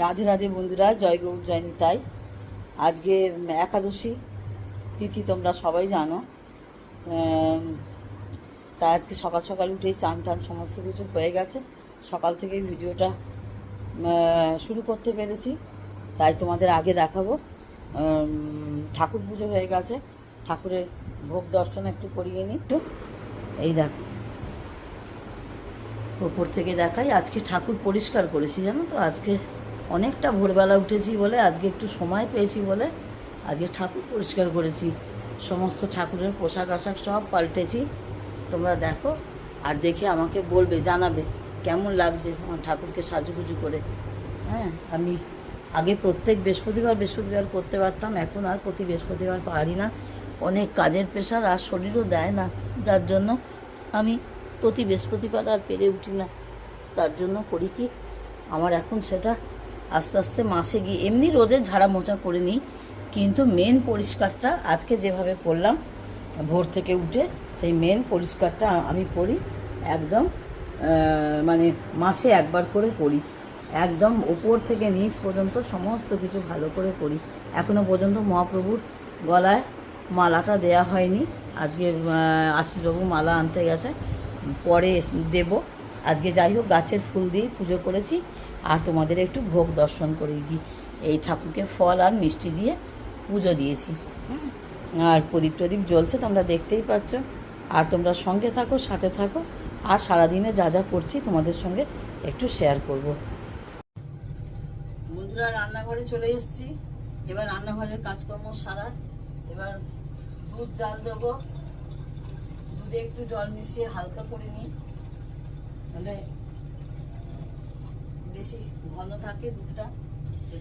রাধে রাধে বন্ধুরা, জয় গৌর, জয় আজকে একাদশী তিথি তোমরা সবাই জানো। তাই আজকে সকাল সকাল উঠেই চান টান সমস্ত কিছু হয়ে গেছে। সকাল থেকেই ভিডিওটা শুরু করতে পেরেছি। তাই তোমাদের আগে দেখাবো। ঠাকুর পুজো হয়ে গেছে। ঠাকুরের ভোগ দর্শন একটু করিয়ে নিই। একটু এই দেখো। ওপর থেকে দেখাই, আজকে ঠাকুর পরিষ্কার করেছি, জানো তো? আজকে অনেকটা ভোরবেলা উঠেছি বলে, আজকে একটু সময় পেয়েছি বলে, আজকে ঠাকুর পরিষ্কার করেছি। সমস্ত ঠাকুরের পোশাক আশাক সব পাল্টেছি। তোমরা দেখো আর দেখে আমাকে বলবে, জানাবে, কেমন লাগছে আমার ঠাকুরকে সাজুগুজু করে। হ্যাঁ আমি আগে প্রত্যেক বৃহস্পতিবার বৃহস্পতিবার করতে পারতাম, এখন আর প্রতি বৃহস্পতিবার পারি না। অনেক কাজের প্রেশার আর শরীরও দেয় না, যার জন্য আমি প্রতি বৃহস্পতিবার আর পেরে উঠি না। তার জন্য করি কি? আমার এখন সেটা আস্তে আস্তে মাসে গিয়ে এমনি রোজের ঝাড়া মোচা করে নিই। কিন্তু মেন পরিষ্কারটা আজকে যেভাবে করলাম ভোর থেকে উঠে সেই মেন পরিষ্কারটা আমি করি একদম মানে মাসে একবার করে করি একদম ওপর থেকে নিচ পর্যন্ত সমস্ত কিছু ভালো করে করি এখনও পর্যন্ত মহাপ্রভুর গলায় মালাটা দেয়া হয়নি। আজকে আশিসবাবু মালা আনতে গেছে, পরে দেব। আজকে যাই হোক, গাছের ফুল দিয়ে পুজো করেছি। আর তোমাদের একটু ভোগ দর্শন করে দিই। এই ঠাকুরকে ফল আর মিষ্টি দিয়ে পুজো দিয়েছি। আর প্রদীপ টদীপ জ্বলছে, তোমরা দেখতেই পাচ্ছ। আর তোমরা সঙ্গে থাকো, সাথে থাকো। আর সারাদিনে যা যা করছি তোমাদের সঙ্গে একটু শেয়ার করব। বন্ধুরা, রান্নাঘরে চলে এসেছি। এবার রান্নাঘরের কাজকর্ম সারা। এবার দুধ জাল দেবো। দুধে একটু জল মিশিয়ে হালকা করে নিই। বেশি ঘন থাকে দুধটা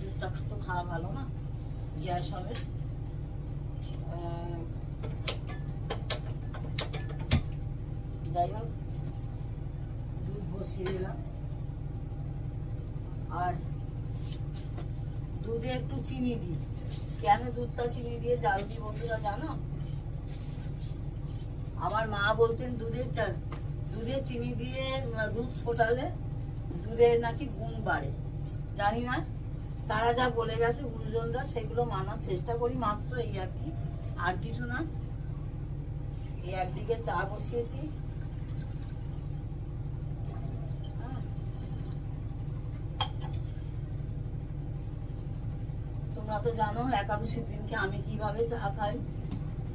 দুধটা তো খাওয়া ভালো না, গ্যাস হবে। যাই হোক, দুধ বসিয়ে দিলাম। আর দুধে একটু চিনি দিই। কেন দুধটা চিনি দিয়ে জাল দিই বন্ধুরা জানো? আমার মা বলতেন, দুধের চা দুধে চিনি দিয়ে দুধ ফোটালে দুধের নাকি গুণ বাড়ে। জানি না, তারা যা বলে গেছে গুরুজনরা, সেগুলো মানার চেষ্টা করি মাত্র এই আর কি। আর কিছু না, এই একদিকে চা বসিয়েছি। তোমরা তো জানো একাদশীর দিনকে আমি কীভাবে চা খাই।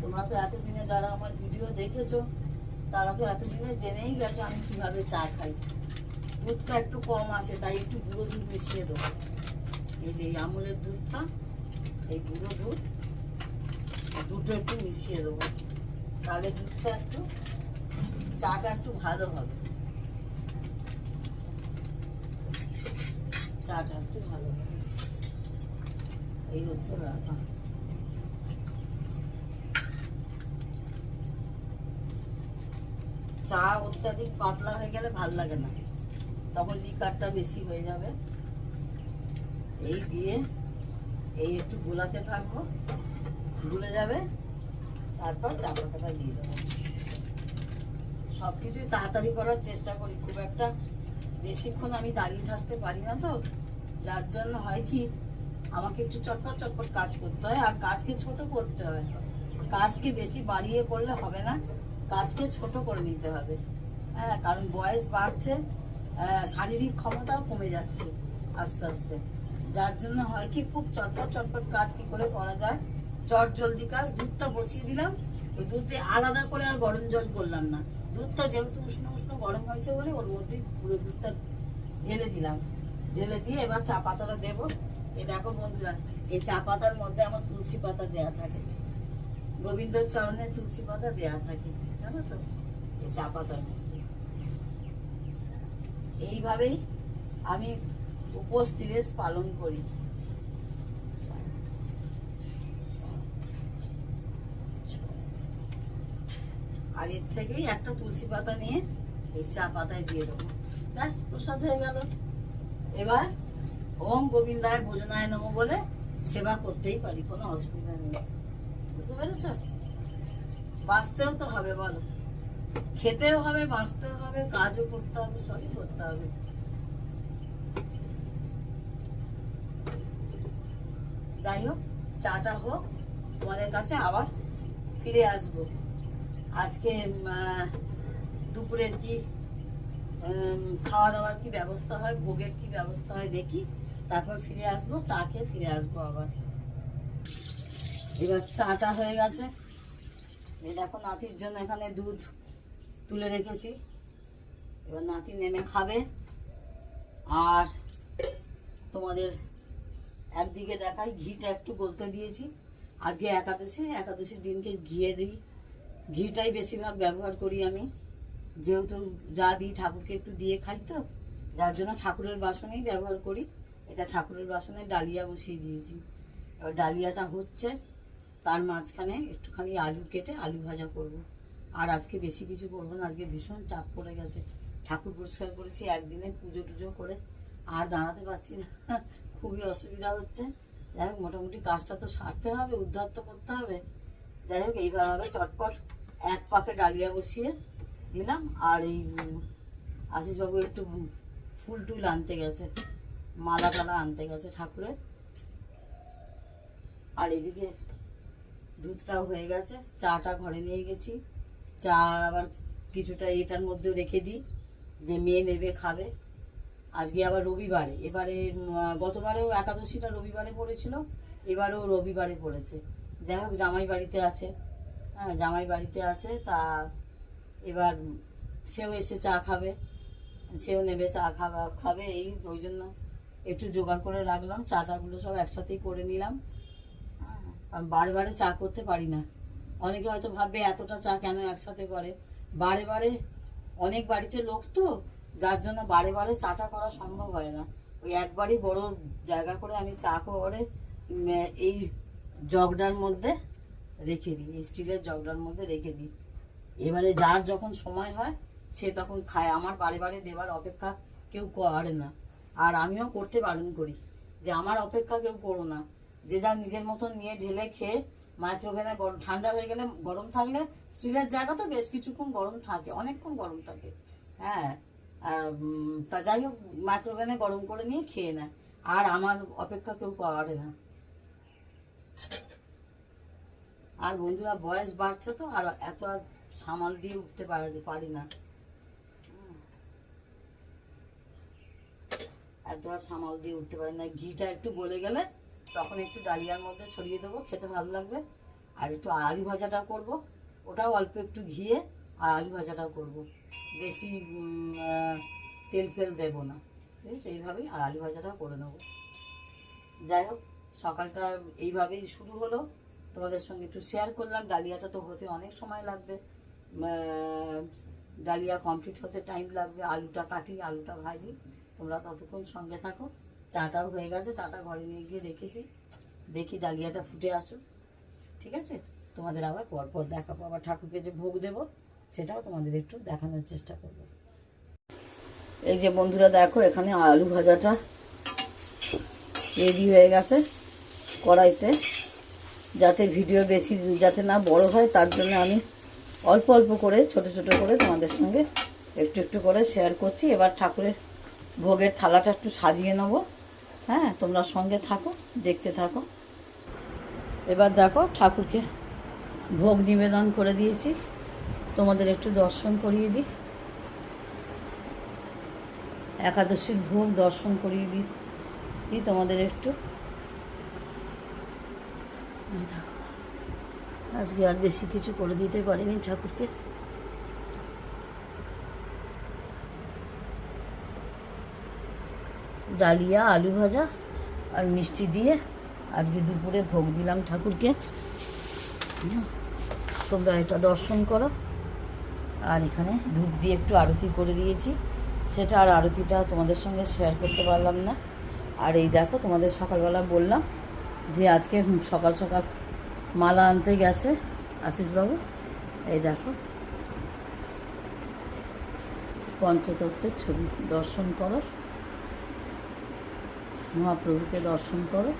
তোমরা তো এতদিনে যারা আমার ভিডিও দেখেছ, তারা তো এতদিনে জেনেই গেছো আমি কীভাবে চা খাই। দুধটা একটু কম আছে, তাই একটু গুঁড়ো দুধ মিশিয়ে দেবো। এই যে আমুলের দুধটা, এই গুঁড়ো দুধ দুটো একটু মিশিয়ে দেবো। তাহলে দুধটা একটু, চাটা একটু ভালো হবে। চাটা একটু ভালো হবে। এই হচ্ছে ব্যাপার। চা অত্যাধিক পাতলা হয়ে গেলে ভালো লাগে না। তখন লিকারটা বেশি হয়ে যাবে। এই দিয়ে এই একটু গোলাতে থাকব। গুলে যাবে। তারপর চা দিয়ে দেবো। সব কিছুই তাড়াতাড়ি করার চেষ্টা করি। খুব একটা বেশিক্ষণ আমি দাঁড়িয়ে থাকতে পারি না তো। যার জন্য হয় কি, আমাকে একটু চটপট চটপট কাজ করতে হয়। আর কাজকে ছোট করতে হয়। কাজকে বেশি বাড়িয়ে করলে হবে না। কাজকে ছোট করে নিতে হবে। হ্যাঁ কারণ বয়স বাড়ছে। শারীরিক ক্ষমতাও কমে যাচ্ছে আস্তে আস্তে। যার জন্য হয় কি, খুব চটপট চটপট কাজ কি করে করা যায়? চট জলদি কাজ, দুধটা বসিয়ে দিলাম। ওই দুধে আলাদা করে আর গরম জল করলাম না। দুধটা যেহেতু উষ্ণ উষ্ণ গরম হয়েছে বলে ওর মধ্যে পুরো দুধটা ঢেলে দিলাম। ঢেলে দিয়ে এবার চা পাতাটা দেবো। এ দেখো বন্ধুরা, এই চা পাতার মধ্যে আমার তুলসী পাতা দেয়া থাকে। গোবিন্দ চরণে তুলসী পাতা দেয়া থাকে, জানো তো? এই চা পাতার মধ্যে। এইভাবেই আমি উপোস পালন করি। আর এর থেকেই একটা তুলসী পাতা নিয়ে এই চা পাতায় দিয়ে দেবো। ব্যাস, প্রসাদ হয়ে গেল। এবার ওম গোবিন্দায় ভোজনায় নম বলে সেবা করতেই পারি, কোনো অসুবিধা নেই। বুঝতে পেরেছ? বাঁচতেও তো হবে, বলো। খেতেও হবে, বাঁচতেও হবে, কাজও করতে হবে, সবই করতে হবে। যাই হোক, চাটা হোক, তোমাদের কাছে আবার ফিরে আসব। আজকে দুপুরের কি খাওয়া দাওয়ার কি ব্যবস্থা হয়, ভোগের কি ব্যবস্থা হয় দেখি। তারপর ফিরে আসব, চা খেয়ে ফিরে আসব আবার। এবার চাটা হয়ে গেছে। এই দেখো নাতির জন্য এখানে দুধ তুলে রেখেছি। এবার নাতি নেমে খাবে। আর তোমাদের একদিকে দেখাই, ঘিটা একটু গলতে দিয়েছি। আজকে একাদশী, একাদশীর দিনকে ঘিয়েরই ঘিটাই বেশিরভাগ ব্যবহার করি আমি। যেহেতু যা দিই ঠাকুরকে একটু দিয়ে খাই তো, যার জন্য ঠাকুরের বাসনেই ব্যবহার করি। এটা ঠাকুরের বাসনে ডালিয়া বসিয়ে দিয়েছি। এবার ডালিয়াটা হচ্ছে, তার মাঝখানে একটুখানি আলু কেটে আলু ভাজা করব। আর আজকে বেশি কিছু করব না, আজকে ভীষণ চাপ পড়ে গেছে। ঠাকুর পরিষ্কার করেছি, একদিনে পুজো টুজো করে আর দাঁড়াতে পারছি না, খুবই অসুবিধা হচ্ছে। যাই হোক, মোটামুটি কাজটা তো সারতে হবে, উদ্ধার তো করতে হবে। যাই হোক এইভাবে চটপট এক পাকে ডালিয়া বসিয়ে দিলাম, আর এই আশিসবাবু একটু ফুল টুল আনতে গেছে, মালা টালা আনতে গেছে ঠাকুরের। আর এদিকে দুধটাও হয়ে গেছে, চাটা ঘরে নিয়ে গেছি। চা আবার কিছুটা এটার মধ্যে রেখে দিই যে মেয়ে নেবে খাবে। আজকে আবার রবিবারে এবারে গতবারেও একাদশীটা রবিবারে পড়েছিল এবারেও রবিবারে পড়েছে। যাই হোক জামাই বাড়িতে আছে। হ্যাঁ জামাই বাড়িতে আছে তা এবার সেও এসে চা খাবে সেও নেবে চা খাওয়া খাবে এই ওই জন্য একটু জোগাড় করে রাখলাম চাটাগুলো সব একসাথেই করে নিলাম। হ্যাঁ, আমি বারে বারে চা করতে পারি না। অনেকে হয়তো ভাববে এতটা চা কেন একসাথে করে? বারে বারে অনেক বাড়িতে লোক তো, যার জন্য বারে বারে চাটা করা সম্ভব হয় না। ওই একবারই বড় জায়গা করে আমি চা করে এই জগডার মধ্যে রেখে দিই স্টিলের জগডার মধ্যে রেখে দিই। এবারে যার যখন সময় হয়, সে তখন খায়। আমার বারে বারে দেবার অপেক্ষা কেউ করে না। আর আমিও করতে বারণ করি যে, আমার অপেক্ষা কেউ করো না। যে যার নিজের মতন নিয়ে ঢেলে খেয়ে মাইক্রোওভেনে গরম ঠান্ডা হয়ে গেলে গরম থাকলে স্টিলের জায়গা তো বেশ কিছুক্ষণ গরম থাকে অনেকক্ষণ গরম থাকে। হ্যাঁ আর, তা যাই হোক মাইক্রোওভেনে গরম করে নিয়ে খেয়ে নেয়। আর আমার অপেক্ষা কেউ করে না। আর বন্ধুরা বয়স বাড়ছে তো আর এত আর সামাল দিয়ে উঠতে পারি পারি না। এত আর সামাল দিয়ে উঠতে পারি না। ঘিটা একটু গলে গেলে তখন একটু ডালিয়ার মধ্যে ছড়িয়ে দেবো, খেতে ভালো লাগবে। আর একটু আলু ভাজাটা করব। ওটাও অল্প একটু ঘিয়ে আর আলু ভাজাটাও করব। বেশি তেল ফেল দেবো না। বুঝেছ এইভাবেই আর আলু ভাজাটাও করে নেব। যাই হোক, সকালটা এইভাবেই শুরু হলো। তোমাদের সঙ্গে একটু শেয়ার করলাম। ডালিয়াটা তো হতে অনেক সময় লাগবে। ডালিয়া কমপ্লিট হতে টাইম লাগবে। আলুটা কাটি, আলুটা ভাজি। তোমরা ততক্ষণ সঙ্গে থাকো। চাটাও হয়ে গেছে, চাটা ঘরে নিয়ে গিয়ে রেখেছি। দেখি ডালিয়াটা ফুটে আসুক। ঠিক আছে? তোমাদের আবার পরপর দেখাবো। আবার ঠাকুরকে যে ভোগ দেবো, সেটাও তোমাদের একটু দেখানোর চেষ্টা করব। এই যে বন্ধুরা, দেখো এখানে আলু ভাজাটা রেডি হয়ে গেছে কড়াইতে। যাতে ভিডিও বেশি, যাতে না বড় হয়, তার জন্য আমি অল্প অল্প করে, ছোট ছোট করে তোমাদের সঙ্গে একটু একটু করে শেয়ার করছি। এবার ঠাকুরের ভোগের থালাটা একটু সাজিয়ে নেব। হ্যাঁ তোমরা সঙ্গে থাকো, দেখতে থাকো। এবার দেখো ঠাকুরকে ভোগ নিবেদন করে দিয়েছি। তোমাদের একটু দর্শন করিয়ে দিই। একাদশীর ভোগ দর্শন করিয়ে দিই তোমাদের একটু। দেখো, আজকে আর বেশি কিছু করে দিতে পারিনি ঠাকুরকে। ডালিয়া, আলু ভাজা আর মিষ্টি দিয়ে আজকে দুপুরে ভোগ দিলাম ঠাকুরকে। তোমরা এটা দর্শন করো। আর এখানে ধূপ দিয়ে একটু আরতি করে দিয়েছি। সেটা আর আরতিটা তোমাদের সঙ্গে শেয়ার করতে পারলাম না। আর এই দেখো, তোমাদের সকালবেলা বললাম যে আজকে সকাল সকাল মালা আনতে গেছে আশিসবাবু। এই দেখো। পঞ্চতত্ত্বের ছবি দর্শন করো। মহাপ্রভুকে দর্শন করো।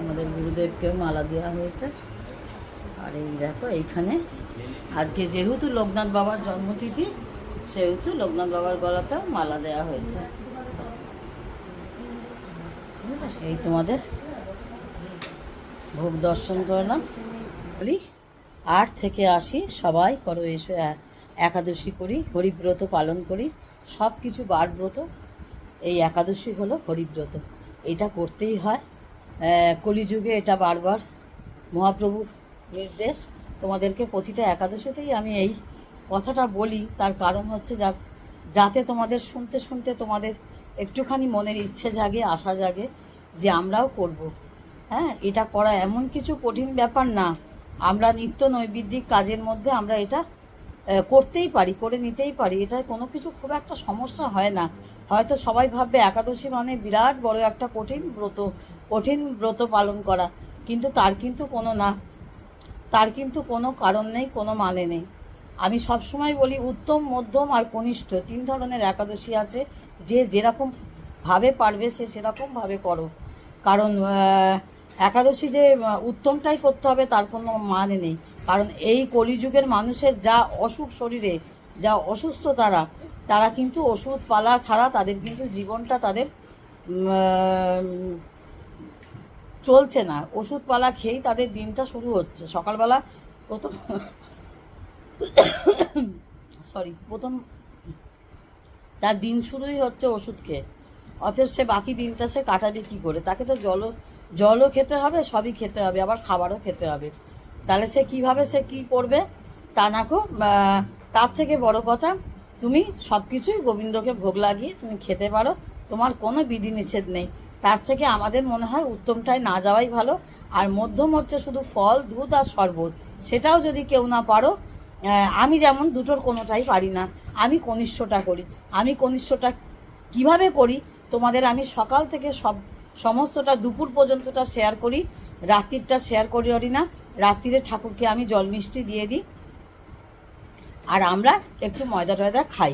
আমাদের গুরুদেবকেও মালা দেওয়া হয়েছে। আর এই দেখো, এইখানে আজকে যেহেতু লোকনাথ বাবার জন্মতিথি, সেহেতু লোকনাথ বাবার গলাতেও মালা দেওয়া হয়েছে। এই তোমাদের ভোগ দর্শন করলাম। বলি আট থেকে আসি, সবাই করো, এসে একাদশী করি, হরিব্রত পালন করি। সব কিছু বার ব্রত এই একাদশী হলো হরিব্রত। এটা করতেই হয়। কলিযুগে এটা বারবার মহাপ্রভুর নির্দেশ। তোমাদেরকে প্রতিটা একাদশীতেই আমি এই কথাটা বলি। তার কারণ হচ্ছে যা যাতে তোমাদের শুনতে শুনতে তোমাদের একটুখানি মনের ইচ্ছে জাগে, আশা জাগে যে আমরাও করব। হ্যাঁ এটা করা এমন কিছু কঠিন ব্যাপার না। আমরা নিত্য নৈবিদ্যিক কাজের মধ্যে আমরা এটা করতেই পারি, করে নিতেই পারি। এটা কোনো কিছু খুব একটা সমস্যা হয় না। হয়তো সবাই ভাববে একাদশী মানে বিরাট বড় একটা কঠিন ব্রত কঠিন ব্রত পালন করা। কিন্তু তার কিন্তু কোনো না। তার কিন্তু কোনো কারণ নেই, কোনো মানে নেই। আমি সবসময় বলি, উত্তম, মধ্যম আর কনিষ্ঠ তিন ধরনের একাদশী আছে। যে যেরকম ভাবে পারবে সে সেরকমভাবে করো। কারণ একাদশী যে উত্তমটাই করতে হবে, তার কোনো মানে নেই। কারণ এই কলিযুগের মানুষের যা অসুখ শরীরে, যা অসুস্থ তারা তারা কিন্তু ওষুধ পালা ছাড়া তাদের কিন্তু জীবনটা তাদের চলছে না। ওষুধপালা খেয়েই তাদের দিনটা শুরু হচ্ছে। সকালবেলা প্রথম সরি, প্রথম তার দিন শুরুই হচ্ছে ওষুধ খেয়ে। অতএব সে বাকি দিনটা সে কাটাবে কী করে? তাকে তো জলও জলও খেতে হবে, সবই খেতে হবে, আবার খাবারও খেতে হবে। তাহলে সে কীভাবে সে কি করবে তা না কো তার থেকে বড় কথা, তুমি সব কিছুই গোবিন্দকে ভোগ লাগিয়ে তুমি খেতে পারো, তোমার কোনো বিধি নিষেধ নেই। তার থেকে আমাদের মনে হয় উত্তমটায় না যাওয়াই ভালো। আর মধ্যম হচ্ছে শুধু ফল, দুধ আর শরবত, সেটাও যদি কেউ না পারো আমি যেমন দুটোর কোনোটাই পারি না, আমি কনিষ্ঠটা করি। আমি কনিষ্ঠটা কীভাবে করি? তোমাদের আমি সকাল থেকে সব, সমস্তটা দুপুর পর্যন্তটা শেয়ার করি, রাত্রিরটা শেয়ার করি না। রাত্রিরে ঠাকুরকে আমি জল মিষ্টি দিয়ে দিই। আর আমরা একটু ময়দা টয়দা খাই।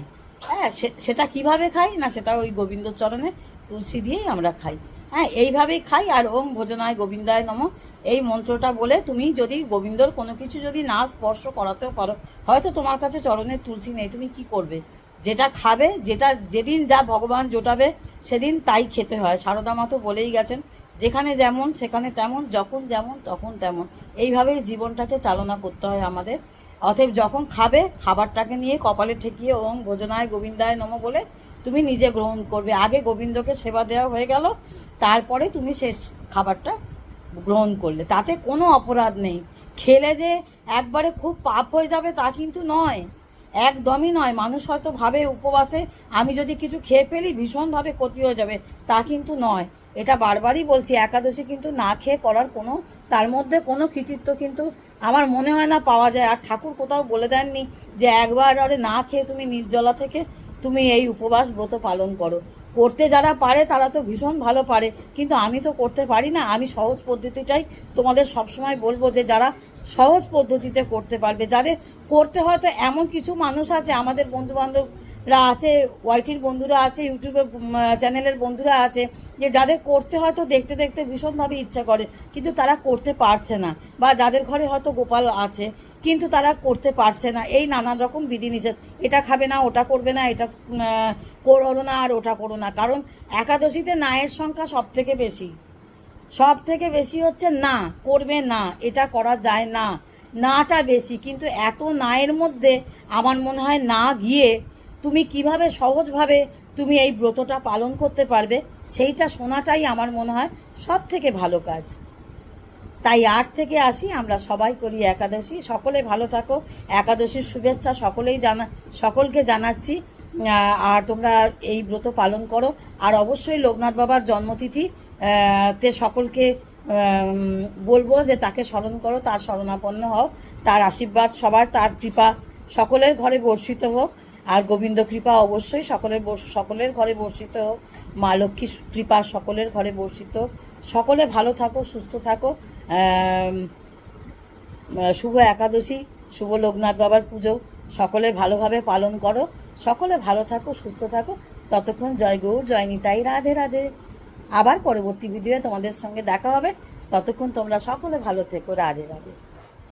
হ্যাঁ সেটা কীভাবে খাই না সেটা ওই গোবিন্দ চরণে তুলসী দিয়েই আমরা খাই। হ্যাঁ এইভাবেই খাই আর ওম ভোজনায় গোবিন্দায় নম। এই মন্ত্রটা বলে তুমি যদি গোবিন্দর কোনো কিছু যদি না স্পর্শ করাতেও পারো, হয়তো তোমার কাছে চরণে তুলসী নেই, তুমি কি করবে? যেটা খাবে, যেটা যেদিন যা ভগবান জোটাবে, সেদিন তাই খেতে হয়। সারদা মা তো বলেই গেছেন যেখানে যেমন, সেখানে তেমন, যখন যেমন, তখন তেমন। এইভাবেই জীবনটাকে চালনা করতে হয় আমাদের। অতএব যখন খাবে, খাবারটাকে নিয়ে কপালে ঠেকিয়ে ওং ভোজনায় গোবিন্দায় নম বলে তুমি নিজে গ্রহণ করবে। আগে গোবিন্দকে সেবা দেওয়া হয়ে গেল, তারপরে তুমি শেষ খাবারটা গ্রহণ করলে। তাতে কোনো অপরাধ নেই। খেলে যে একবারে খুব পাপ হয়ে যাবে তা কিন্তু নয়। একদমই নয়। মানুষ হয়তো ভাবে উপবাসে আমি যদি কিছু খেয়ে ফেলি, ভীষণভাবে ক্ষতি হয়ে যাবে, তা কিন্তু নয়। এটা বারবারই বলছি, একাদশী কিন্তু না খেয়ে করার কোনো, তার মধ্যে কোনো কৃতিত্ব কিন্তু আমার মনে হয় না পাওয়া যায়। আর ঠাকুর কোথাও বলে দেননি যে একবার আরে না খেয়ে তুমি নির্জলা থেকে তুমি এই উপবাস ব্রত পালন করো। করতে যারা পারে তারা তো ভীষণ ভালো পারে, কিন্তু আমি তো করতে পারি না। আমি সহজ পদ্ধতিটাই তোমাদের সবসময় বলব যে যারা সহজ পদ্ধতিতে করতে পারবে, যাদের করতে হয়তো এমন কিছু মানুষ আছে, আমাদের বন্ধু বান্ধবরা আছে, ওয়াইটির বন্ধুরা আছে ইউটিউবের চ্যানেলের বন্ধুরা আছে, যে যাদের করতে হয়তো দেখতে দেখতে ভীষণভাবে ইচ্ছা করে, কিন্তু তারা করতে পারছে না, বা যাদের ঘরে হয়তো গোপাল আছে, কিন্তু তারা করতে পারছে না, এই নানান রকম বিধিনিষেধ, এটা খাবে না, ওটা করবে না, এটা করো না আর ওটা করো না, কারণ একাদশীতে নায়ের সংখ্যা সব থেকে বেশি সব থেকে বেশি হচ্ছে না, করবে না, এটা করা যায় না, নাটা বেশি, কিন্তু এত নায়ের মধ্যে আমার মনে হয় না গিয়ে তুমি কীভাবে সহজভাবে তুমি এই ব্রতটা পালন করতে পারবে, সেইটা শোনাটাই আমার মনে হয় সব থেকে ভালো কাজ। তাই আট থেকে আসি, আমরা সবাই করি একাদশী। সকলে ভালো থাকো। একাদশীর শুভেচ্ছা সকলেই জানা, সকলকে জানাচ্ছি। আর তোমরা এই ব্রত পালন করো। আর অবশ্যই লোকনাথ বাবার জন্মতিথি তে সকলকে বলব যে তাকে স্মরণ করো, তার শরণাপন্ন হও, তার আশীর্বাদ সবার, তার কৃপা সকলের ঘরে বর্ষিত হোক। আর গোবিন্দ কৃপা অবশ্যই সকলের সকলের ঘরে বর্ষিত হোক। মা লক্ষ্মী কৃপা সকলের ঘরে বর্ষিত। সকলে ভালো থাকো, সুস্থ থাকো। শুভ একাদশী, শুভ লোকনাথ বাবার পুজো। সকলে ভালোভাবে পালন করো। সকলে ভালো থাকো, সুস্থ থাকো। ততক্ষণ জয় গৌর জয় নিতাই। রাধে রাধে। আবার পরবর্তী ভিডিওয়ে তোমাদের সঙ্গে দেখা হবে। ততক্ষণ তোমরা সকলে ভালো থেকো। রাধে রাধে।